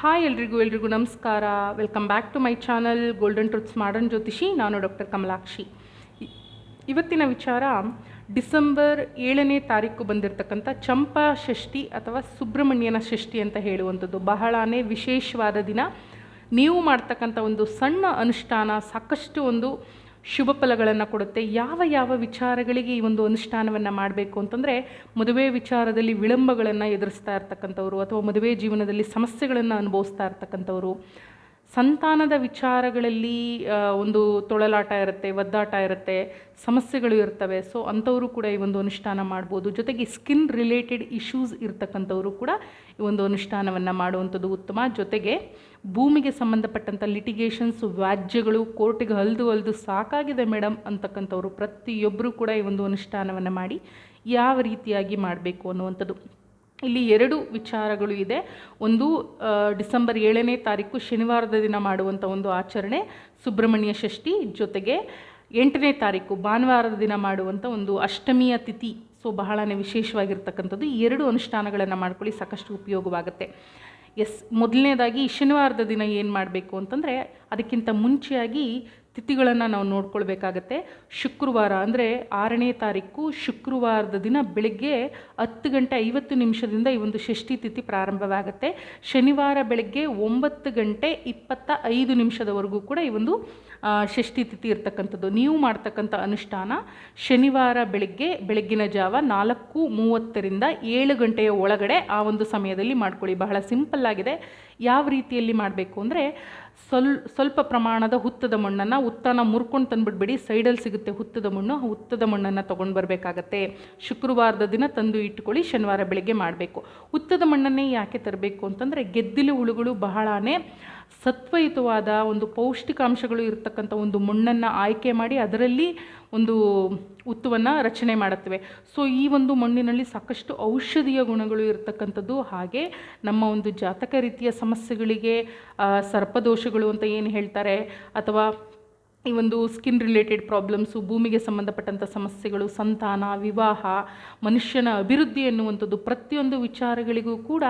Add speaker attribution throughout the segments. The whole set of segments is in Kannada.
Speaker 1: ಹಾಯ್ ಎಲ್ರಿಗೂ ಎಲ್ರಿಗೂ ನಮಸ್ಕಾರ. Welcome back to my channel golden truths modern ಜ್ಯೋತಿಷಿ ನಾನು ಡಾಕ್ಟರ್ ಕಮಲಾಕ್ಷಿ. ಇವತ್ತಿನ ವಿಚಾರ, ಡಿಸೆಂಬರ್ ಏಳನೇ ತಾರೀಕು ಬಂದಿರತಕ್ಕಂಥ ಚಂಪಾ ಷಷ್ಠಿ ಅಥವಾ ಸುಬ್ರಹ್ಮಣ್ಯನ ಷಷ್ಠಿ ಅಂತ ಹೇಳುವಂಥದ್ದು. ಬಹಳನೇ ವಿಶೇಷವಾದ ದಿನ. ನೀವು ಮಾಡ್ತಕ್ಕಂಥ ಒಂದು ಸಣ್ಣ ಅನುಷ್ಠಾನ, ಸಾಕಷ್ಟು ಒಂದು ಶುಭ ಫಲಗಳನ್ನು ಕೊಡುತ್ತೆ. ಯಾವ ಯಾವ ವಿಚಾರಗಳಿಗೆ ಈ ಒಂದು ಅನುಷ್ಠಾನವನ್ನು ಮಾಡಬೇಕು ಅಂತಂದರೆ ಮದುವೆ ವಿಚಾರದಲ್ಲಿ ವಿಳಂಬಗಳನ್ನು ಎದುರಿಸ್ತಾ ಇರ್ತಕ್ಕಂಥವ್ರು ಅಥವಾ ಮದುವೆ ಜೀವನದಲ್ಲಿ ಸಮಸ್ಯೆಗಳನ್ನು ಅನುಭವಿಸ್ತಾ ಇರ್ತಕ್ಕಂಥವ್ರು ಸಂತಾನದ ವಿಚಾರಗಳಲ್ಲಿ ಒಂದು ತೊಳಲಾಟ ಇರುತ್ತೆ, ಒದ್ದಾಟ ಇರುತ್ತೆ, ಸಮಸ್ಯೆಗಳು ಇರ್ತವೆ. ಸೊ ಅಂಥವರು ಕೂಡ ಈ ಒಂದು ಅನುಷ್ಠಾನ ಮಾಡ್ಬೋದು. ಜೊತೆಗೆ ಸ್ಕಿನ್ ರಿಲೇಟೆಡ್ ಇಶ್ಯೂಸ್ ಇರ್ತಕ್ಕಂಥವರು ಕೂಡ ಈ ಒಂದು ಅನುಷ್ಠಾನವನ್ನು ಮಾಡುವಂಥದ್ದು ಉತ್ತಮ. ಜೊತೆಗೆ ಭೂಮಿಗೆ ಸಂಬಂಧಪಟ್ಟಂಥ ಲಿಟಿಗೇಷನ್ಸ್ ವ್ಯಾಜ್ಯಗಳು ಕೋರ್ಟಿಗೆ ಹಲ್ದು ಹಲ್ದು ಸಾಕಾಗಿದೆ ಮೇಡಮ್ ಅಂತಕ್ಕಂಥವ್ರು ಪ್ರತಿಯೊಬ್ಬರು ಕೂಡ ಈ ಒಂದು ಅನುಷ್ಠಾನವನ್ನು ಮಾಡಿ ಯಾವ ರೀತಿಯಾಗಿ ಮಾಡಬೇಕು ಅನ್ನುವಂಥದ್ದು. ಇಲ್ಲಿ ಎರಡು ವಿಚಾರಗಳು ಇದೆ. ಒಂದು ಡಿಸೆಂಬರ್ ಏಳನೇ ತಾರೀಕು ಶನಿವಾರದ ದಿನ ಮಾಡುವಂಥ ಒಂದು ಆಚರಣೆ, ಸುಬ್ರಹ್ಮಣ್ಯ ಷಷ್ಠಿ ಜೊತೆಗೆ ಎಂಟನೇ ತಾರೀಕು ಭಾನುವಾರದ ದಿನ ಮಾಡುವಂಥ ಒಂದು ಅಷ್ಟಮಿಯ ತಿಥಿ. ಸೊ, ಬಹಳನೇ ವಿಶೇಷವಾಗಿರ್ತಕ್ಕಂಥದ್ದು. ಈ ಎರಡು ಅನುಷ್ಠಾನಗಳನ್ನು ಮಾಡ್ಕೊಳ್ಳಿ, ಸಾಕಷ್ಟು ಉಪಯೋಗವಾಗುತ್ತೆ. ಎಸ್, ಮೊದಲನೇದಾಗಿ ಶನಿವಾರದ ದಿನ ಏನು ಮಾಡಬೇಕು ಅಂತಂದರೆ, ಅದಕ್ಕಿಂತ ಮುಂಚೆಯಾಗಿ ತಿಥಿಗಳನ್ನು ನಾವು ನೋಡ್ಕೊಳ್ಬೇಕಾಗತ್ತೆ. ಶುಕ್ರವಾರ ಅಂದರೆ ಆರನೇ ತಾರೀಕು ಶುಕ್ರವಾರದ ದಿನ ಬೆಳಗ್ಗೆ ಹತ್ತು ಗಂಟೆ ಐವತ್ತು ನಿಮಿಷದಿಂದ ಈ ಒಂದು ಷಷ್ಠಿ ತಿಥಿ ಪ್ರಾರಂಭವಾಗುತ್ತೆ. ಶನಿವಾರ ಬೆಳಗ್ಗೆ ಒಂಬತ್ತು ಗಂಟೆ ಇಪ್ಪತ್ತ ಐದು ನಿಮಿಷದವರೆಗೂ ಕೂಡ ಈ ಒಂದು ಷಷ್ಠಿ ತಿಥಿ ಇರ್ತಕ್ಕಂಥದ್ದು. ನೀವು ಮಾಡ್ತಕ್ಕಂಥ ಅನುಷ್ಠಾನ ಶನಿವಾರ ಬೆಳಗ್ಗೆ, ಬೆಳಗ್ಗಿನ ಜಾವ ನಾಲ್ಕು ಮೂವತ್ತರಿಂದ ಏಳು ಗಂಟೆಯ ಒಳಗಡೆ ಆ ಒಂದು ಸಮಯದಲ್ಲಿ ಮಾಡ್ಕೊಳ್ಳಿ. ಬಹಳ ಸಿಂಪಲ್ಲಾಗಿದೆ. ಯಾವ ರೀತಿಯಲ್ಲಿ ಮಾಡಬೇಕು ಅಂದರೆ ಸ್ವಲ್ ಸ್ವಲ್ಪ ಪ್ರಮಾಣದ ಹುತ್ತದ ಮಣ್ಣನ್ನು ಹುತ್ತನ ಮುರ್ಕೊಂಡು ತಂದುಬಿಡ್ಬಿಡಿ. ಸೈಡಲ್ಲಿ ಸಿಗುತ್ತೆ ಹುತ್ತದ ಮಣ್ಣು, ಆ ಹುತ್ತದ ಮಣ್ಣನ್ನು ತೊಗೊಂಡು ಬರಬೇಕಾಗತ್ತೆ. ಶುಕ್ರವಾರದ ದಿನ ತಂದು ಇಟ್ಕೊಳ್ಳಿ, ಶನಿವಾರ ಬೆಳಗ್ಗೆ ಮಾಡಬೇಕು. ಹುತ್ತದ ಮಣ್ಣನ್ನೇ ಯಾಕೆ ತರಬೇಕು ಅಂತಂದರೆ ಗೆದ್ದಿಲು ಹುಳುಗಳು ಬಹಳನೇ ಸತ್ವಯುತವಾದ ಒಂದು ಪೌಷ್ಟಿಕಾಂಶಗಳು ಇರತಕ್ಕಂಥ ಒಂದು ಮಣ್ಣನ್ನು ಆಯ್ಕೆ ಮಾಡಿ ಅದರಲ್ಲಿ ಒಂದು ಉತ್ತುವನ್ನು ರಚನೆ ಮಾಡುತ್ತವೆ. ಸೊ ಈ ಒಂದು ಮಣ್ಣಿನಲ್ಲಿ ಸಾಕಷ್ಟು ಔಷಧೀಯ ಗುಣಗಳು ಇರತಕ್ಕಂಥದ್ದು ಹಾಗೆ ನಮ್ಮ ಒಂದು ಜಾತಕ ರೀತಿಯ ಸಮಸ್ಯೆಗಳಿಗೆ ಸರ್ಪದೋಷಗಳು ಅಂತ ಏನು ಹೇಳ್ತಾರೆ ಅಥವಾ ಈ ಒಂದು ಸ್ಕಿನ್ ರಿಲೇಟೆಡ್ ಪ್ರಾಬ್ಲಮ್ಸು ಭೂಮಿಗೆ ಸಂಬಂಧಪಟ್ಟಂಥ ಸಮಸ್ಯೆಗಳು, ಸಂತಾನ, ವಿವಾಹ, ಮನುಷ್ಯನ ಅಭಿವೃದ್ಧಿ ಎನ್ನುವಂಥದ್ದು ಪ್ರತಿಯೊಂದು ವಿಚಾರಗಳಿಗೂ ಕೂಡ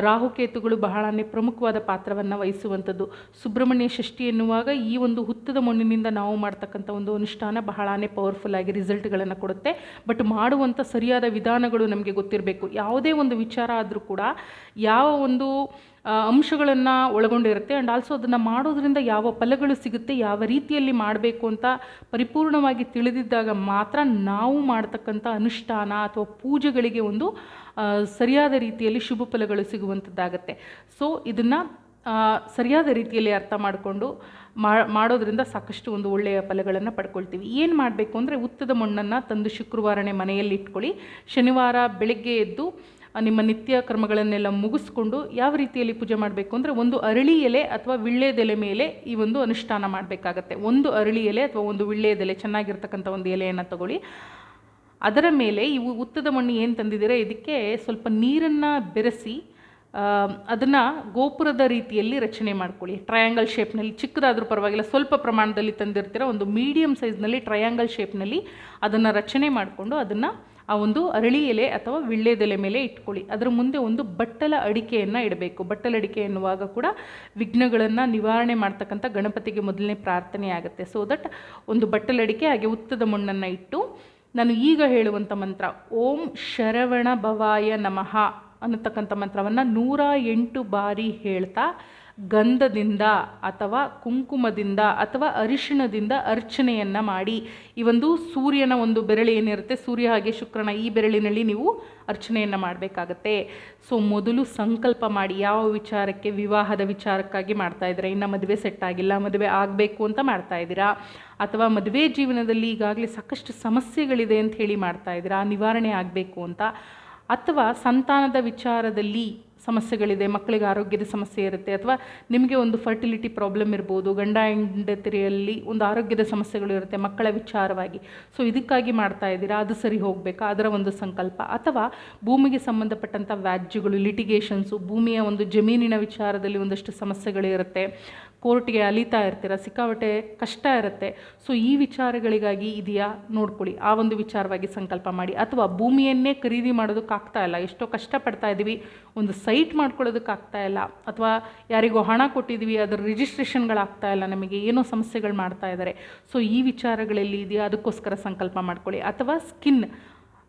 Speaker 1: ರಾಹುಕೇತುಗಳು ಬಹಳನೇ ಪ್ರಮುಖವಾದ ಪಾತ್ರವನ್ನು ವಹಿಸುವಂಥದ್ದು. ಸುಬ್ರಹ್ಮಣ್ಯ ಷಷ್ಠಿ ಎನ್ನುವಾಗ ಈ ಒಂದು ಹುತ್ತದ ಮಣ್ಣಿನಿಂದ ನಾವು ಮಾಡ್ತಕ್ಕಂಥ ಒಂದು ಅನುಷ್ಠಾನ ಬಹಳನೇ ಪವರ್ಫುಲ್ ಆಗಿ ರಿಸಲ್ಟ್ಗಳನ್ನು ಕೊಡುತ್ತೆ. ಬಟ್ ಮಾಡುವಂಥ ಸರಿಯಾದ ವಿಧಾನಗಳು ನಮಗೆ ಗೊತ್ತಿರಬೇಕು. ಯಾವುದೇ ಒಂದು ವಿಚಾರ ಆದರೂ ಕೂಡ, ಯಾವ ಒಂದು ಅಂಶಗಳನ್ನು ಒಳಗೊಂಡಿರುತ್ತೆ. ಆ್ಯಂಡ್ ಆಲ್ಸೋ ಅದನ್ನು ಮಾಡೋದ್ರಿಂದ ಯಾವ ಫಲಗಳು ಸಿಗುತ್ತೆ, ಯಾವ ರೀತಿಯಲ್ಲಿ ಮಾಡಬೇಕು ಅಂತ ಪರಿಪೂರ್ಣವಾಗಿ ತಿಳಿದಿದ್ದಾಗ ಮಾತ್ರ ನಾವು ಮಾಡ್ತಕ್ಕಂಥ ಅನುಷ್ಠಾನ ಅಥವಾ ಪೂಜೆಗಳಿಗೆ ಒಂದು ಸರಿಯಾದ ರೀತಿಯಲ್ಲಿ ಶುಭ ಫಲಗಳು ಸಿಗುವಂಥದ್ದಾಗತ್ತೆ. ಸೊ ಇದನ್ನು ಸರಿಯಾದ ರೀತಿಯಲ್ಲಿ ಅರ್ಥ ಮಾಡಿಕೊಂಡು ಮಾಡೋದ್ರಿಂದ ಸಾಕಷ್ಟು ಒಂದು ಒಳ್ಳೆಯ ಫಲಗಳನ್ನು ಪಡ್ಕೊಳ್ತೀವಿ. ಏನು ಮಾಡಬೇಕು ಅಂದರೆ ಉತ್ತದ ಮಣ್ಣನ್ನು ತಂದು ಶುಕ್ರವಾರನೇ ಮನೆಯಲ್ಲಿ ಇಟ್ಕೊಳ್ಳಿ. ಶನಿವಾರ ಬೆಳಗ್ಗೆ ಎದ್ದು ನಿಮ್ಮ ನಿತ್ಯ ಕರ್ಮಗಳನ್ನೆಲ್ಲ ಮುಗಿಸ್ಕೊಂಡು ಯಾವ ರೀತಿಯಲ್ಲಿ ಪೂಜೆ ಮಾಡಬೇಕು ಅಂದರೆ ಒಂದು ಅರಳಿ ಎಲೆ ಅಥವಾ ವಿಳ್ಳೆದೆಲೆ ಮೇಲೆ ಈ ಒಂದು ಅನುಷ್ಠಾನ ಮಾಡಬೇಕಾಗತ್ತೆ. ಒಂದು ಅರಳಿ ಎಲೆ ಅಥವಾ ಒಂದು ವಿಳ್ಳೆದೆಲೆ ಚೆನ್ನಾಗಿರ್ತಕ್ಕಂಥ ಒಂದು ಎಲೆಯನ್ನು ತಗೊಳ್ಳಿ. ಅದರ ಮೇಲೆ ಇವು ಉತ್ತದ ಮಣ್ಣು ಏನು ತಂದಿದ್ದೀರ? ಇದಕ್ಕೆ ಸ್ವಲ್ಪ ನೀರನ್ನು ಬೆರೆಸಿ ಅದನ್ನು ಗೋಪುರದ ರೀತಿಯಲ್ಲಿ ರಚನೆ ಮಾಡ್ಕೊಳ್ಳಿ. ಟ್ರಯಾಂಗಲ್ ಶೇಪ್ನಲ್ಲಿ ಚಿಕ್ಕದಾದರೂ ಪರವಾಗಿಲ್ಲ, ಸ್ವಲ್ಪ ಪ್ರಮಾಣದಲ್ಲಿ ತಂದಿರ್ತೀರ ಒಂದು ಮೀಡಿಯಮ್ ಸೈಜ್ನಲ್ಲಿ ಟ್ರಯಾಂಗಲ್ ಶೇಪ್ನಲ್ಲಿ ಅದನ್ನು ರಚನೆ ಮಾಡಿಕೊಂಡು ಅದನ್ನು ಆ ಒಂದು ಅರಳಿ ಎಲೆ ಅಥವಾ ವಿಳ್ಳೆದೆಲೆ ಮೇಲೆ ಇಟ್ಕೊಳ್ಳಿ. ಅದರ ಮುಂದೆ ಒಂದು ಬಟ್ಟಲ ಅಡಿಕೆಯನ್ನು ಇಡಬೇಕು. ಬಟ್ಟಲ ಅಡಿಕೆ ಎನ್ನುವಾಗ ಕೂಡ ವಿಘ್ನಗಳನ್ನು ನಿವಾರಣೆ ಮಾಡ್ತಕ್ಕಂಥ ಗಣಪತಿಗೆ ಮೊದಲನೇ ಪ್ರಾರ್ಥನೆ ಆಗುತ್ತೆ. ಸೊ ದಟ್ ಒಂದು ಬಟ್ಟಲ ಅಡಿಕೆ ಹಾಗೆ ಉತ್ತದ ಮಣ್ಣನ್ನು ಇಟ್ಟು ನಾನು ಈಗ ಹೇಳುವಂಥ ಮಂತ್ರ, ಓಂ ಶರವಣ ಭವಾಯ ನಮಃ ಅನ್ನತಕ್ಕಂಥ ಮಂತ್ರವನ್ನು ನೂರ ಎಂಟು ಬಾರಿ ಹೇಳ್ತಾ ಗಂಧದಿಂದ ಅಥವಾ ಕುಂಕುಮದಿಂದ ಅಥವಾ ಅರಿಶಿಣದಿಂದ ಅರ್ಚನೆಯನ್ನು ಮಾಡಿ. ಈ ಒಂದು ಸೂರ್ಯನ ಒಂದು ಬೆರಳು ಏನಿರುತ್ತೆ, ಸೂರ್ಯ ಹಾಗೆ ಶುಕ್ರನ ಈ ಬೆರಳಿನಲ್ಲಿ ನೀವು ಅರ್ಚನೆಯನ್ನು ಮಾಡಬೇಕಾಗತ್ತೆ. ಸೊ, ಮೊದಲು ಸಂಕಲ್ಪ ಮಾಡಿ, ಯಾವ ವಿಚಾರಕ್ಕೆ, ವಿವಾಹದ ವಿಚಾರಕ್ಕಾಗಿ ಮಾಡ್ತಾ ಇದ್ದೀರಾ? ಇನ್ನು ಮದುವೆ ಸೆಟ್ ಆಗಿಲ್ಲ, ಮದುವೆ ಆಗಬೇಕು ಅಂತ ಮಾಡ್ತಾ ಇದ್ದೀರಾ? ಅಥವಾ ಮದುವೆ ಜೀವನದಲ್ಲಿ ಈಗಾಗಲೇ ಸಾಕಷ್ಟು ಸಮಸ್ಯೆಗಳಿದೆ ಅಂತ ಹೇಳಿ ಮಾಡ್ತಾ ಇದ್ದೀರಾ? ನಿವಾರಣೆ ಆಗಬೇಕು ಅಂತ? ಅಥವಾ ಸಂತಾನದ ವಿಚಾರದಲ್ಲಿ ಸಮಸ್ಯೆಗಳಿದೆ, ಮಕ್ಕಳಿಗೆ ಆರೋಗ್ಯದ ಸಮಸ್ಯೆ ಇರುತ್ತೆ ಅಥವಾ ನಿಮಗೆ ಒಂದು ಫರ್ಟಿಲಿಟಿ ಪ್ರಾಬ್ಲಮ್ ಇರ್ಬೋದು, ಗಂಡ ಹೆಂಡತಿರಿಯಲ್ಲಿ ಒಂದು ಆರೋಗ್ಯದ ಸಮಸ್ಯೆಗಳು ಇರುತ್ತೆ ಮಕ್ಕಳ ವಿಚಾರವಾಗಿ. ಸೊ ಇದಕ್ಕಾಗಿ ಮಾಡ್ತಾ ಇದ್ದೀರಾ? ಅದು ಸರಿ ಹೋಗಬೇಕಾ? ಅದರ ಒಂದು ಸಂಕಲ್ಪ. ಅಥವಾ ಭೂಮಿಗೆ ಸಂಬಂಧಪಟ್ಟಂಥ ವ್ಯಾಜ್ಯಗಳು ಲಿಟಿಗೇಷನ್ಸು ಭೂಮಿಯ ಒಂದು ಜಮೀನಿನ ವಿಚಾರದಲ್ಲಿ ಒಂದಷ್ಟು ಸಮಸ್ಯೆಗಳಿರುತ್ತೆ ಕೋರ್ಟ್ಗೆ ಅಲಿತಾ ಇರ್ತೀರ, ಸಿಕ್ಕಾಪಟ್ಟೆ ಕಷ್ಟ ಇರುತ್ತೆ. ಸೊ ಈ ವಿಚಾರಗಳಿಗಾಗಿ ಇದೆಯಾ? ನೋಡ್ಕೊಳ್ಳಿ. ಆ ಒಂದು ವಿಚಾರವಾಗಿ ಸಂಕಲ್ಪ ಮಾಡಿ. ಅಥವಾ ಭೂಮಿಯನ್ನೇ ಖರೀದಿ ಮಾಡೋದಕ್ಕಾಗ್ತಾ ಇಲ್ಲ. ಎಷ್ಟೋ ಕಷ್ಟಪಡ್ತಾ ಇದ್ದೀವಿ. ಒಂದು ಸೈಟ್ ಮಾಡ್ಕೊಳ್ಳೋದಕ್ಕಾಗ್ತಾ ಇಲ್ಲ. ಅಥವಾ ಯಾರಿಗೋ ಹಣ ಕೊಟ್ಟಿದ್ದೀವಿ. ಅದರ ರಿಜಿಸ್ಟ್ರೇಷನ್ಗಳಾಗ್ತಾ ಇಲ್ಲ. ನಮಗೆ ಏನೋ ಸಮಸ್ಯೆಗಳು ಮಾಡ್ತಾ ಇದ್ದಾರೆ. ಸೊ ಈ ವಿಚಾರಗಳಲ್ಲಿ ಇದೆಯಾ? ಅದಕ್ಕೋಸ್ಕರ ಸಂಕಲ್ಪ ಮಾಡ್ಕೊಳ್ಳಿ. ಅಥವಾ ಸ್ಕಿನ್.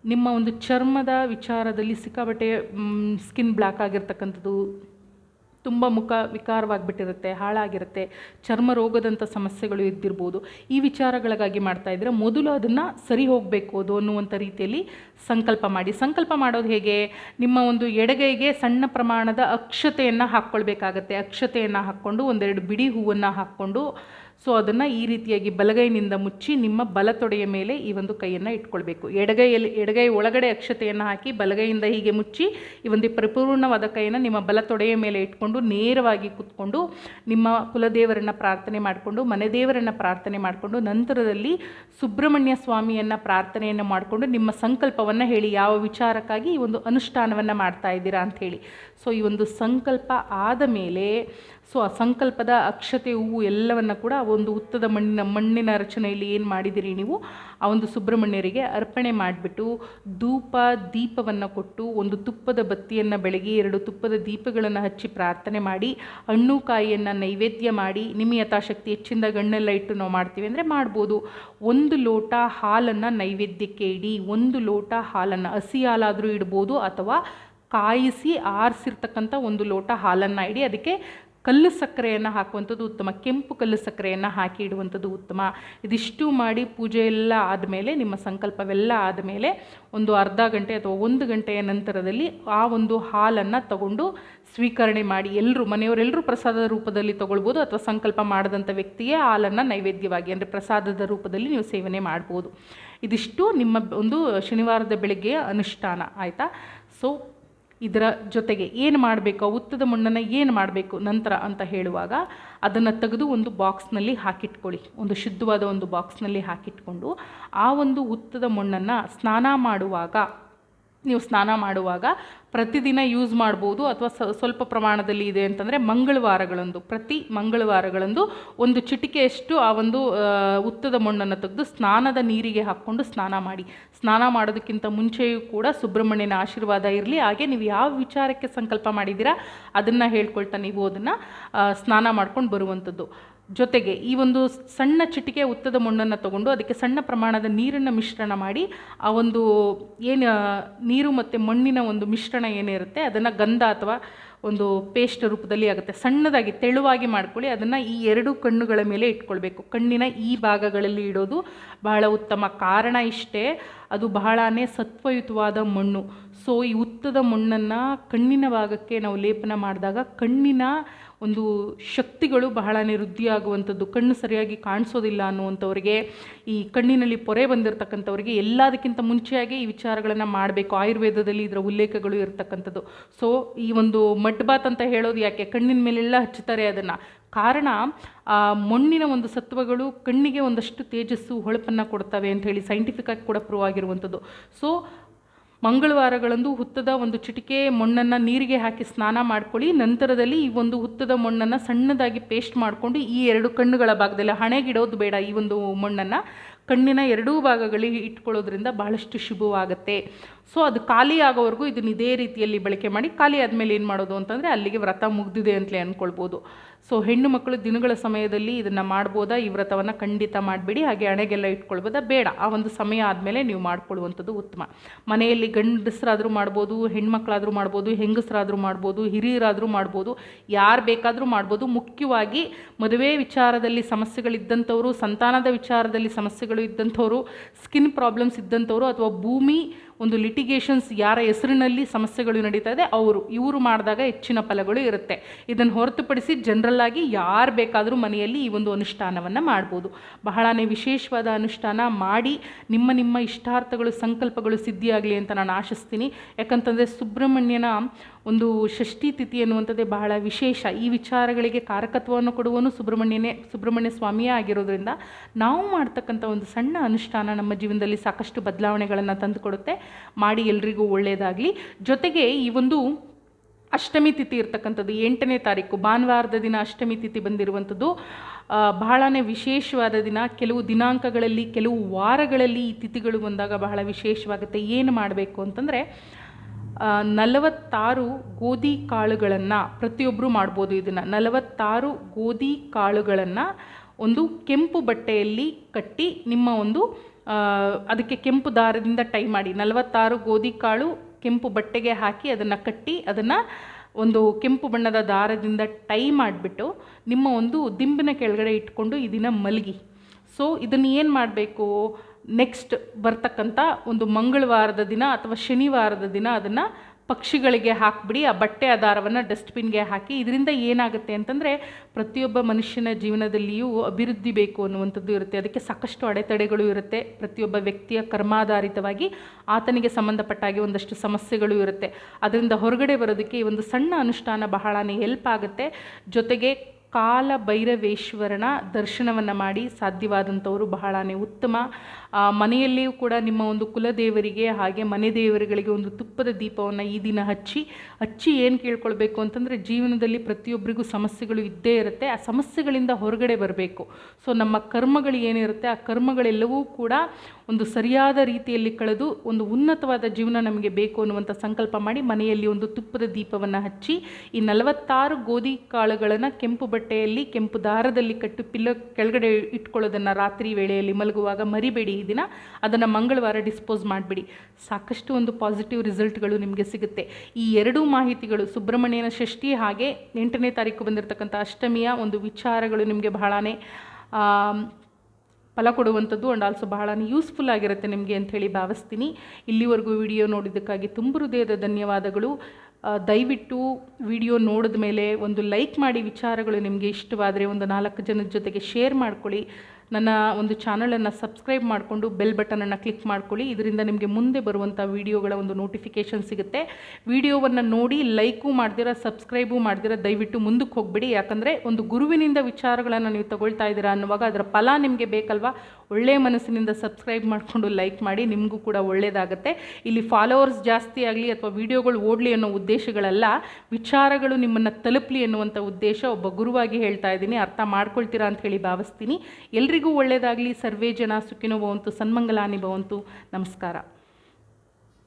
Speaker 1: ನಿಮ್ಮ ಒಂದು ಚರ್ಮದ ವಿಚಾರದಲ್ಲಿ ಸಿಕ್ಕಾಬಟ್ಟೆ ಸ್ಕಿನ್ ಬ್ಲ್ಯಾಕ್ ಆಗಿರ್ತಕ್ಕಂಥದ್ದು ತುಂಬ ಮುಖ ವಿಕಾರವಾಗಿಬಿಟ್ಟಿರುತ್ತೆ, ಹಾಳಾಗಿರುತ್ತೆ, ಚರ್ಮ ರೋಗದಂಥ ಸಮಸ್ಯೆಗಳು ಇದ್ದಿರ್ಬೋದು. ಈ ವಿಚಾರಗಳಿಗಾಗಿ ಇದ್ದರೆ ಮೊದಲು ಅದನ್ನು ಸರಿ ಹೋಗಬೇಕು ಅದು ಅನ್ನುವಂಥ ರೀತಿಯಲ್ಲಿ ಸಂಕಲ್ಪ ಮಾಡಿ. ಸಂಕಲ್ಪ ಮಾಡೋದು ಹೇಗೆ? ನಿಮ್ಮ ಒಂದು ಎಡಗೈಗೆ ಸಣ್ಣ ಪ್ರಮಾಣದ ಅಕ್ಷತೆಯನ್ನು ಹಾಕ್ಕೊಳ್ಬೇಕಾಗತ್ತೆ. ಅಕ್ಷತೆಯನ್ನು ಹಾಕ್ಕೊಂಡು ಒಂದೆರಡು ಬಿಡಿ ಹೂವನ್ನು ಹಾಕ್ಕೊಂಡು ಸೊ ಅದನ್ನು ಈ ರೀತಿಯಾಗಿ ಬಲಗೈನಿಂದ ಮುಚ್ಚಿ ನಿಮ್ಮ ಬಲತೊಡೆಯ ಮೇಲೆ ಈ ಒಂದು ಕೈಯನ್ನು ಇಟ್ಕೊಳ್ಬೇಕು. ಎಡಗೈಯಲ್ಲಿ, ಎಡಗೈ ಒಳಗಡೆ ಅಕ್ಷತೆಯನ್ನು ಹಾಕಿ ಬಲಗೈಯಿಂದ ಹೀಗೆ ಮುಚ್ಚಿ ಈ ಒಂದು ಪರಿಪೂರ್ಣವಾದ ಕೈಯನ್ನು ನಿಮ್ಮ ಬಲತೊಡೆಯ ಮೇಲೆ ಇಟ್ಕೊಂಡು ನೇರವಾಗಿ ಕೂತ್ಕೊಂಡು ನಿಮ್ಮ ಕುಲದೇವರನ್ನು ಪ್ರಾರ್ಥನೆ ಮಾಡಿಕೊಂಡು, ಮನೆ ದೇವರನ್ನು ಪ್ರಾರ್ಥನೆ ಮಾಡಿಕೊಂಡು, ನಂತರದಲ್ಲಿ ಸುಬ್ರಹ್ಮಣ್ಯ ಸ್ವಾಮಿಯನ್ನು ಪ್ರಾರ್ಥನೆಯನ್ನು ಮಾಡಿಕೊಂಡು ನಿಮ್ಮ ಸಂಕಲ್ಪವನ್ನು ಹೇಳಿ ಯಾವ ವಿಚಾರಕ್ಕಾಗಿ ಈ ಒಂದು ಅನುಷ್ಠಾನವನ್ನು ಮಾಡ್ತಾ ಇದ್ದೀರಾ ಹೇಳಿ. ಸೊ ಈ ಒಂದು ಸಂಕಲ್ಪ ಆದ ಮೇಲೆ ಸೊ ಆ ಸಂಕಲ್ಪದ ಅಕ್ಷತೆ, ಹೂವು ಎಲ್ಲವನ್ನು ಕೂಡ ಒಂದು ಉತ್ತದ ಮಣ್ಣಿನ ಮಣ್ಣಿನ ರಚನೆಯಲ್ಲಿ ಏನು ಮಾಡಿದಿರಿ ನೀವು? ಆ ಒಂದು ಸುಬ್ರಹ್ಮಣ್ಯರಿಗೆ ಅರ್ಪಣೆ ಮಾಡಿಬಿಟ್ಟು ಧೂಪ, ದೀಪವನ್ನು ಕೊಟ್ಟು ಒಂದು ತುಪ್ಪದ ಬತ್ತಿಯನ್ನು ಬೆಳಗಿ, ಎರಡು ತುಪ್ಪದ ದೀಪಗಳನ್ನು ಹಚ್ಚಿ ಪ್ರಾರ್ಥನೆ ಮಾಡಿ, ಹಣ್ಣು ಕಾಯಿಯನ್ನು ನೈವೇದ್ಯ ಮಾಡಿ, ನಿಮ್ಮ ಯಥಾಶಕ್ತಿ ಹೆಚ್ಚಿಂದ ಗಣ್ಣೆಲ್ಲ ಇಟ್ಟು ನಾವು ಮಾಡ್ತೀವಿ ಅಂದರೆ ಮಾಡ್ಬೋದು. ಒಂದು ಲೋಟ ಹಾಲನ್ನು ನೈವೇದ್ಯಕ್ಕೆ ಇಡಿ, ಒಂದು ಲೋಟ ಹಾಲನ್ನು ಹಸಿ ಹಾಲಾದರೂ ಇಡ್ಬೋದು ಅಥವಾ ಕಾಯಿಸಿ ಆರಿಸಿರ್ತಕ್ಕಂಥ ಒಂದು ಲೋಟ ಹಾಲನ್ನು ಇಡಿ, ಅದಕ್ಕೆ ಕಲ್ಲು ಸಕ್ಕರೆಯನ್ನು ಹಾಕುವಂಥದ್ದು ಉತ್ತಮ, ಕೆಂಪು ಕಲ್ಲು ಸಕ್ಕರೆಯನ್ನು ಹಾಕಿ ಇಡುವಂಥದ್ದು ಉತ್ತಮ. ಇದಿಷ್ಟು ಮಾಡಿ ಪೂಜೆ ಎಲ್ಲ ಆದಮೇಲೆ, ನಿಮ್ಮ ಸಂಕಲ್ಪವೆಲ್ಲ ಆದಮೇಲೆ ಒಂದು ಅರ್ಧ ಗಂಟೆ ಅಥವಾ ಒಂದು ಗಂಟೆಯ ನಂತರದಲ್ಲಿ ಆ ಒಂದು ಹಾಲನ್ನು ತಗೊಂಡು ಸ್ವೀಕರಣೆ ಮಾಡಿ. ಎಲ್ಲರೂ ಮನೆಯವರೆಲ್ಲರೂ ಪ್ರಸಾದದ ರೂಪದಲ್ಲಿ ತಗೊಳ್ಬೋದು ಅಥವಾ ಸಂಕಲ್ಪ ಮಾಡಿದಂಥ ವ್ಯಕ್ತಿಯೇ ಹಾಲನ್ನು ನೈವೇದ್ಯವಾಗಿ, ಅಂದರೆ ಪ್ರಸಾದದ ರೂಪದಲ್ಲಿ ನೀವು ಸೇವನೆ ಮಾಡ್ಬೋದು. ಇದಿಷ್ಟು ನಿಮ್ಮ ಒಂದು ಶನಿವಾರದ ಬೆಳಗ್ಗೆಯ ಅನುಷ್ಠಾನ, ಆಯಿತಾ? ಸೊ ಇದರ ಜೊತೆಗೆ ಏನು ಮಾಡಬೇಕು ಉತ್ತದ ಮಣ್ಣನ್ನು ಏನು ಮಾಡಬೇಕು ನಂತರ ಅಂತ ಹೇಳುವಾಗ ಅದನ್ನು ತೆಗೆದು ಒಂದು ಬಾಕ್ಸ್ನಲ್ಲಿ ಹಾಕಿಟ್ಕೊಳ್ಳಿ. ಒಂದು ಶುದ್ಧವಾದ ಒಂದು ಬಾಕ್ಸ್ನಲ್ಲಿ ಹಾಕಿಟ್ಕೊಂಡು ಆ ಒಂದು ಉತ್ತದ ಮಣ್ಣನ್ನು ಸ್ನಾನ ಮಾಡುವಾಗ ನೀವು ಸ್ನಾನ ಮಾಡುವಾಗ ಪ್ರತಿದಿನ ಯೂಸ್ ಮಾಡ್ಬೋದು ಅಥವಾ ಸ್ವಲ್ಪ ಪ್ರಮಾಣದಲ್ಲಿ ಇದೆ ಅಂತಂದರೆ ಮಂಗಳವಾರಗಳಂದು, ಪ್ರತಿ ಮಂಗಳವಾರಗಳಂದು ಒಂದು ಚಿಟಿಕೆಯಷ್ಟು ಆ ಒಂದು ಉತ್ತದ ಮಣ್ಣನ್ನು ತೆಗೆದು ಸ್ನಾನದ ನೀರಿಗೆ ಹಾಕ್ಕೊಂಡು ಸ್ನಾನ ಮಾಡಿ. ಸ್ನಾನ ಮಾಡೋದಕ್ಕಿಂತ ಮುಂಚೆಯೂ ಕೂಡ ಸುಬ್ರಹ್ಮಣ್ಯನ ಆಶೀರ್ವಾದ ಇರಲಿ. ಹಾಗೆ ನೀವು ಯಾವ ವಿಚಾರಕ್ಕೆ ಸಂಕಲ್ಪ ಮಾಡಿದ್ದೀರಾ ಅದನ್ನು ಹೇಳ್ಕೊಳ್ತಾ ನೀವು ಅದನ್ನು ಸ್ನಾನ ಮಾಡ್ಕೊಂಡು ಬರುವಂಥದ್ದು ಜೊತೆಗೆ ಈ ಒಂದು ಸಣ್ಣ ಚಿಟಿಕೆ ಉತ್ತದ ಮಣ್ಣನ್ನು ತಗೊಂಡು ಅದಕ್ಕೆ ಸಣ್ಣ ಪ್ರಮಾಣದ ನೀರನ್ನು ಮಿಶ್ರಣ ಮಾಡಿ ಆ ಒಂದು ಏನು ನೀರು ಮತ್ತು ಮಣ್ಣಿನ ಒಂದು ಮಿಶ್ರಣ ಏನಿರುತ್ತೆ ಅದನ್ನು ಗಂಧ ಅಥವಾ ಒಂದು ಪೇಸ್ಟ್ ರೂಪದಲ್ಲಿ ಆಗುತ್ತೆ. ಸಣ್ಣದಾಗಿ ತೆಳುವಾಗಿ ಮಾಡ್ಕೊಳ್ಳಿ, ಅದನ್ನು ಈ ಎರಡು ಕಣ್ಣುಗಳ ಮೇಲೆ ಇಟ್ಕೊಳ್ಬೇಕು. ಕಣ್ಣಿನ ಈ ಭಾಗಗಳಲ್ಲಿ ಇಡೋದು ಬಹಳ ಉತ್ತಮ ಕಾರಣ ಇಷ್ಟೇ. ಅದು ಬಹಳ ಸತ್ವಯುತವಾದ ಮಣ್ಣು. ಸೊ ಈ ಉತ್ತದ ಮಣ್ಣನ್ನು ಕಣ್ಣಿನ ಭಾಗಕ್ಕೆ ನಾವು ಲೇಪನ ಮಾಡಿದಾಗ ಕಣ್ಣಿನ ಒಂದು ಶಕ್ತಿಗಳು ಬಹಳ ವೃದ್ಧಿಯಾಗುವಂಥದ್ದು ಕಣ್ಣು ಸರಿಯಾಗಿ ಕಾಣಿಸೋದಿಲ್ಲ ಅನ್ನುವಂಥವ್ರಿಗೆ, ಈ ಕಣ್ಣಿನಲ್ಲಿ ಪೊರೆ ಬಂದಿರತಕ್ಕಂಥವ್ರಿಗೆ ಎಲ್ಲದಕ್ಕಿಂತ ಮುಂಚೆಯಾಗಿ ಈ ವಿಚಾರಗಳನ್ನು ಮಾಡಬೇಕು. ಆಯುರ್ವೇದದಲ್ಲಿ ಇದರ ಉಲ್ಲೇಖಗಳು ಇರತಕ್ಕಂಥದ್ದು. ಸೊ ಈ ಒಂದು ಮಡ್ ಬಾತ್ ಅಂತ ಹೇಳೋದು ಯಾಕೆ? ಕಣ್ಣಿನ ಮೇಲೆಲ್ಲ ಹಚ್ಚುತ್ತಾರೆ ಅದನ್ನು. ಕಾರಣ, ಆ ಮಣ್ಣಿನ ಒಂದು ಸತ್ವಗಳು ಕಣ್ಣಿಗೆ ಒಂದಷ್ಟು ತೇಜಸ್ಸು, ಹೊಳಪನ್ನು ಕೊಡ್ತವೆ ಅಂತ ಹೇಳಿ ಸೈಂಟಿಫಿಕ್ ಆಗಿ ಕೂಡ ಪ್ರೂವ್ ಆಗಿರುವಂಥದ್ದು. ಸೊ ಮಂಗಳವಾರಗಳಂದು ಹುತ್ತದ ಒಂದು ಚಿಟಿಕೆ ಮಣ್ಣನ್ನು ನೀರಿಗೆ ಹಾಕಿ ಸ್ನಾನ ಮಾಡ್ಕೊಳ್ಳಿ. ನಂತರದಲ್ಲಿ ಈ ಒಂದು ಹುತ್ತದ ಮಣ್ಣನ್ನು ಸಣ್ಣದಾಗಿ ಪೇಸ್ಟ್ ಮಾಡಿಕೊಂಡು ಈ ಎರಡು ಕಣ್ಣುಗಳ ಭಾಗದಲ್ಲಿ ಹಣೆಗಿಡೋದು ಬೇಡ ಈ ಒಂದು ಮಣ್ಣನ್ನು. ಕಣ್ಣಿನ ಎರಡೂ ಭಾಗಗಳಿಗೆ ಇಟ್ಕೊಳ್ಳೋದ್ರಿಂದ ಬಹಳಷ್ಟು ಶುಭವಾಗುತ್ತೆ. ಸೊ ಅದು ಖಾಲಿ ಆಗೋವರೆಗೂ ಇದನ್ನ ಇದೇ ರೀತಿಯಲ್ಲಿ ಬಳಕೆ ಮಾಡಿ ಖಾಲಿ ಆದಮೇಲೆ ಏನು ಮಾಡೋದು ಅಂತಂದರೆ ಅಲ್ಲಿಗೆ ವ್ರತ ಮುಗ್ದಿದೆ ಅಂತಲೇ ಅಂದ್ಕೊಳ್ಬೋದು ಸೊ ಹೆಣ್ಣು ಮಕ್ಕಳು ದಿನಗಳ ಸಮಯದಲ್ಲಿ ಇದನ್ನು ಮಾಡ್ಬೋದಾ? ಈ ವ್ರತವನ್ನು ಖಂಡಿತ ಮಾಡಬೇಡಿ. ಹಾಗೆ ಹಣೆಗೆಲ್ಲ ಇಟ್ಕೊಳ್ಬೋದಾ? ಬೇಡ. ಆ ಒಂದು ಸಮಯ ಆದಮೇಲೆ ನೀವು ಮಾಡ್ಕೊಳ್ಳುವಂಥದ್ದು ಉತ್ತಮ. ಮನೆಯಲ್ಲಿ ಗಂಡಸರಾದರೂ ಮಾಡ್ಬೋದು, ಹೆಣ್ಮಕ್ಳಾದರೂ ಮಾಡ್ಬೋದು, ಹೆಂಗಸರಾದರೂ ಮಾಡ್ಬೋದು, ಹಿರಿಯರಾದರೂ ಮಾಡ್ಬೋದು, ಯಾರು ಬೇಕಾದರೂ ಮಾಡ್ಬೋದು. ಮುಖ್ಯವಾಗಿ ಮದುವೆ ವಿಚಾರದಲ್ಲಿ ಸಮಸ್ಯೆಗಳಿದ್ದಂಥವರು, ಸಂತಾನದ ವಿಚಾರದಲ್ಲಿ ಸಮಸ್ಯೆಗಳು ಇದ್ದಂಥವರು ಸ್ಕಿನ್ ಪ್ರಾಬ್ಲಮ್ಸ್ ಇದ್ದಂಥವರು ಅಥವಾ ಭೂಮಿ ಒಂದು ಲಿಟಿಗೇಷನ್ಸ್ ಯಾರ ಹೆಸರಿನಲ್ಲಿ ಸಮಸ್ಯೆಗಳು ನಡೀತಾ ಇದೆ, ಅವರು, ಇವರು ಮಾಡಿದಾಗ ಹೆಚ್ಚಿನ ಫಲಗಳು ಇರುತ್ತೆ. ಇದನ್ನು ಹೊರತುಪಡಿಸಿ ಜನರಲ್ ಆಗಿ ಯಾರು ಬೇಕಾದರೂ ಮನೆಯಲ್ಲಿ ಈ ಒಂದು ಅನುಷ್ಠಾನವನ್ನು ಮಾಡ್ಬೋದು. ಬಹಳನೇ ವಿಶೇಷವಾದ ಅನುಷ್ಠಾನ ಮಾಡಿ ನಿಮ್ಮ ನಿಮ್ಮ ಇಷ್ಟಾರ್ಥಗಳು, ಸಂಕಲ್ಪಗಳು ಸಿದ್ಧಿಯಾಗಲಿ ಅಂತ ನಾನು ಆಶಿಸ್ತೀನಿ. ಯಾಕಂತಂದರೆ ಸುಬ್ರಹ್ಮಣ್ಯನ ಒಂದು ಷಷ್ಠಿ ತಿಥಿ ಅನ್ನುವಂಥದ್ದೇ ಬಹಳ ವಿಶೇಷ. ಈ ವಿಚಾರಗಳಿಗೆ ಕಾರಕತ್ವವನ್ನು ಕೊಡುವನು ಸುಬ್ರಹ್ಮಣ್ಯನೇ, ಸುಬ್ರಹ್ಮಣ್ಯ ಸ್ವಾಮಿಯೇ ಆಗಿರೋದ್ರಿಂದ ನಾವು ಮಾಡ್ತಕ್ಕಂಥ ಒಂದು ಸಣ್ಣ ಅನುಷ್ಠಾನ ನಮ್ಮ ಜೀವನದಲ್ಲಿ ಸಾಕಷ್ಟು ಬದಲಾವಣೆಗಳನ್ನು ತಂದುಕೊಡುತ್ತೆ. ಮಾಡಿ ಎಲ್ರಿಗೂ ಒಳ್ಳೆಯದಾಗಲಿ ಜೊತೆಗೆ ಈ ಒಂದು ಅಷ್ಟಮಿ ತಿಥಿ ಇರ್ತಕ್ಕಂಥದ್ದು, ಎಂಟನೇ ತಾರೀಕು, ಭಾನುವಾರದ ದಿನ ಅಷ್ಟಮಿ ತಿಥಿ ಬಂದಿರುವಂಥದ್ದು ಬಹಳನೇ ವಿಶೇಷವಾದ ದಿನ, ಕೆಲವು ದಿನಾಂಕಗಳಲ್ಲಿ, ಕೆಲವು ವಾರಗಳಲ್ಲಿ ಈ ತಿಥಿಗಳು ಬಂದಾಗ ಬಹಳ ವಿಶೇಷವಾಗುತ್ತೆ. ಏನು ಮಾಡಬೇಕು ಅಂತಂದರೆ ನಲವತ್ತಾರು ಗೋಧಿ ಕಾಳುಗಳನ್ನು ಪ್ರತಿಯೊಬ್ಬರು ಮಾಡ್ಬೋದು ಇದನ್ನು. ನಲವತ್ತಾರು ಗೋಧಿ ಕಾಳುಗಳನ್ನು ಒಂದು ಕೆಂಪು ಬಟ್ಟೆಯಲ್ಲಿ ಕಟ್ಟಿ ನಿಮ್ಮ ಒಂದು ಅದಕ್ಕೆ ಕೆಂಪು ದಾರದಿಂದ ಟೈ ಮಾಡಿ, ನಲವತ್ತಾರು ಗೋಧಿ ಕಾಳು ಕೆಂಪು ಬಟ್ಟೆಗೆ ಹಾಕಿ ಅದನ್ನು ಕಟ್ಟಿ ಅದನ್ನು ಒಂದು ಕೆಂಪು ಬಣ್ಣದ ದಾರದಿಂದ ಟೈ ಮಾಡಿಬಿಟ್ಟು ನಿಮ್ಮ ಒಂದು ದಿಂಬಿನ ಕೆಳಗಡೆ ಇಟ್ಕೊಂಡು ಇದನ್ನು ದಿನ ಮಲಗಿ. ಸೊ ಇದನ್ನು ಏನು ಮಾಡಬೇಕು? ನೆಕ್ಸ್ಟ್ ಬರ್ತಕ್ಕಂಥ ಒಂದು ಮಂಗಳವಾರದ ದಿನ ಅಥವಾ ಶನಿವಾರದ ದಿನ ಅದನ್ನು ಪಕ್ಷಿಗಳಿಗೆ ಹಾಕಿಬಿಡಿ, ಆ ಬಟ್ಟೆ ಆಧಾರವನ್ನು ಡಸ್ಟ್ಬಿನ್ಗೆ ಹಾಕಿ, ಇದರಿಂದ ಏನಾಗುತ್ತೆ ಅಂತಂದರೆ ಪ್ರತಿಯೊಬ್ಬ ಮನುಷ್ಯನ ಜೀವನದಲ್ಲಿಯೂ ಅಭಿವೃದ್ಧಿ ಬೇಕು ಅನ್ನುವಂಥದ್ದು ಇರುತ್ತೆ. ಅದಕ್ಕೆ ಸಾಕಷ್ಟು ಅಡೆತಡೆಗಳು ಇರುತ್ತೆ. ಪ್ರತಿಯೊಬ್ಬ ವ್ಯಕ್ತಿಯ ಕರ್ಮಾಧಾರಿತವಾಗಿ ಆತನಿಗೆ ಸಂಬಂಧಪಟ್ಟ ಹಾಗೆ ಒಂದಷ್ಟು ಸಮಸ್ಯೆಗಳು ಇರುತ್ತೆ. ಅದರಿಂದ ಹೊರಗಡೆ ಬರೋದಕ್ಕೆ ಈ ಒಂದು ಸಣ್ಣ ಅನುಷ್ಠಾನ ಬಹಳನೇ ಹೆಲ್ಪ್ ಆಗುತ್ತೆ. ಜೊತೆಗೆ ಕಾಲ ಭೈರವೇಶ್ವರನ ದರ್ಶನವನ್ನು ಮಾಡಿ ಸಾಧ್ಯವಾದಂಥವರು ಬಹಳನೇ ಉತ್ತಮ. ಮನೆಯಲ್ಲಿಯೂ ಕೂಡ ನಿಮ್ಮ ಒಂದು ಕುಲದೇವರಿಗೆ ಹಾಗೆ ಮನೆ ದೇವರುಗಳಿಗೆ ಒಂದು ತುಪ್ಪದ ದೀಪವನ್ನು ಈ ದಿನ ಹಚ್ಚಿ ಹಚ್ಚಿ ಏನು ಕೇಳ್ಕೊಳ್ಬೇಕು ಅಂತಂದರೆ ಜೀವನದಲ್ಲಿ ಪ್ರತಿಯೊಬ್ಬರಿಗೂ ಸಮಸ್ಯೆಗಳು ಇದ್ದೇ ಇರುತ್ತೆ, ಆ ಸಮಸ್ಯೆಗಳಿಂದ ಹೊರಗಡೆ ಬರಬೇಕು. ಸೊ ನಮ್ಮ ಕರ್ಮಗಳು ಏನಿರುತ್ತೆ, ಆ ಕರ್ಮಗಳೆಲ್ಲವೂ ಕೂಡ ಒಂದು ಸರಿಯಾದ ರೀತಿಯಲ್ಲಿ ಕಳೆದು, ಒಂದು ಉನ್ನತವಾದ ಜೀವನ ನಮಗೆ ಬೇಕು ಅನ್ನುವಂಥ ಸಂಕಲ್ಪ ಮಾಡಿ ಮನೆಯಲ್ಲಿ ಒಂದು ತುಪ್ಪದ ದೀಪವನ್ನು ಹಚ್ಚಿ, ಈ ನಲವತ್ತಾರು ಗೋಧಿ ಕಾಳುಗಳನ್ನು ಕೆಂಪು ಬಟ್ಟೆಯಲ್ಲಿ, ಕೆಂಪು ದಾರದಲ್ಲಿ ಕಟ್ಟು ಪಿಲ್ಲ ಕೆಳಗಡೆ ಇಟ್ಕೊಳ್ಳೋದನ್ನು ರಾತ್ರಿ ವೇಳೆಯಲ್ಲಿ ಮಲಗುವಾಗ ಮರಿಬೇಡಿ. ಈ ದಿನ ಅದನ್ನು ಮಂಗಳವಾರ ಡಿಸ್ಪೋಸ್ ಮಾಡಿಬಿಡಿ. ಸಾಕಷ್ಟು ಒಂದು ಪಾಸಿಟಿವ್ ರಿಸಲ್ಟ್ಗಳು ನಿಮಗೆ ಸಿಗುತ್ತೆ. ಈ ಎರಡೂ ಮಾಹಿತಿಗಳು ಸುಬ್ರಹ್ಮಣ್ಯನ ಷಷ್ಠಿ ಹಾಗೆ ಎಂಟನೇ ತಾರೀಕು ಬಂದಿರತಕ್ಕಂಥ ಅಷ್ಟಮಿಯ ಒಂದು ವಿಚಾರಗಳು ನಿಮಗೆ ಬಹಳನೇ ಫಲ ಕೊಡುವಂಥದ್ದು ಆ್ಯಂಡ್ ಆಲ್ಸೋ ಬಹಳ ಯೂಸ್ಫುಲ್ ಆಗಿರುತ್ತೆ ನಿಮಗೆ ಅಂಥೇಳಿ ಭಾವಿಸ್ತೀನಿ. ಇಲ್ಲಿವರೆಗೂ ವಿಡಿಯೋ ನೋಡಿದ್ದಕ್ಕಾಗಿ ತುಂಬ ಹೃದಯದ ಧನ್ಯವಾದಗಳು ದಯವಿಟ್ಟು ವಿಡಿಯೋ ನೋಡಿದ ಮೇಲೆ ಒಂದು ಲೈಕ್ ಮಾಡಿ ವಿಚಾರಗಳು ನಿಮಗೆ ಇಷ್ಟವಾದರೆ ಒಂದು ನಾಲ್ಕು ಜನದ ಜೊತೆಗೆ ಶೇರ್ ಮಾಡ್ಕೊಳ್ಳಿ. ನನ್ನ ಒಂದು ಚಾನಲನ್ನು ಸಬ್ಸ್ಕ್ರೈಬ್ ಮಾಡಿಕೊಂಡು ಬೆಲ್ ಬಟನನ್ನು ಕ್ಲಿಕ್ ಮಾಡ್ಕೊಳ್ಳಿ. ಇದರಿಂದ ನಿಮಗೆ ಮುಂದೆ ಬರುವಂಥ ವೀಡಿಯೋಗಳ ಒಂದು ನೋಟಿಫಿಕೇಷನ್ ಸಿಗುತ್ತೆ. ವಿಡಿಯೋವನ್ನು ನೋಡಿ, ಲೈಕು ಮಾಡ್ದಿರ, ಸಬ್ಸ್ಕ್ರೈಬು ಮಾಡ್ದಿರ, ದಯವಿಟ್ಟು ಮುಂದಕ್ಕೆ ಹೋಗ್ಬಿಡಿ. ಯಾಕಂದರೆ ಒಂದು ಗುರುವಿನಿಂದ ವಿಚಾರಗಳನ್ನು ನೀವು ತಗೊಳ್ತಾ ಇದ್ದೀರಾ ಅನ್ನುವಾಗ ಅದರ ಫಲ ನಿಮಗೆ ಬೇಕಲ್ವಾ? ಒಳ್ಳೆಯ ಮನಸ್ಸಿನಿಂದ ಸಬ್ಸ್ಕ್ರೈಬ್ ಮಾಡಿಕೊಂಡು ಲೈಕ್ ಮಾಡಿ, ನಿಮಗೂ ಕೂಡ ಒಳ್ಳೆಯದಾಗುತ್ತೆ. ಇಲ್ಲಿ ಫಾಲೋವರ್ಸ್ ಜಾಸ್ತಿ ಆಗಲಿ ಅಥವಾ ವೀಡಿಯೋಗಳು ಓಡಲಿ ಅನ್ನೋ ಉದ್ದೇಶಗಳಲ್ಲ, ವಿಚಾರಗಳು ನಿಮ್ಮನ್ನು ತಲುಪಲಿ ಅನ್ನುವಂಥ ಉದ್ದೇಶ ಒಬ್ಬ ಗುರುವಾಗಿ ಹೇಳ್ತಾ ಇದ್ದೀನಿ. ಅರ್ಥ ಮಾಡ್ಕೊಳ್ತೀರಾ ಅಂತ ಹೇಳಿ ಭಾವಿಸ್ತೀನಿ. ಎಲ್ರಿಗೂ ಒಳ್ಳೆಯದಾಗಲಿ. ಸರ್ವೇ ಜನ ಸುಖಿನೋ ಭವಂತು ಸನ್ಮಂಗಲಾನಿ ಭವಂತು. ನಮಸ್ಕಾರ.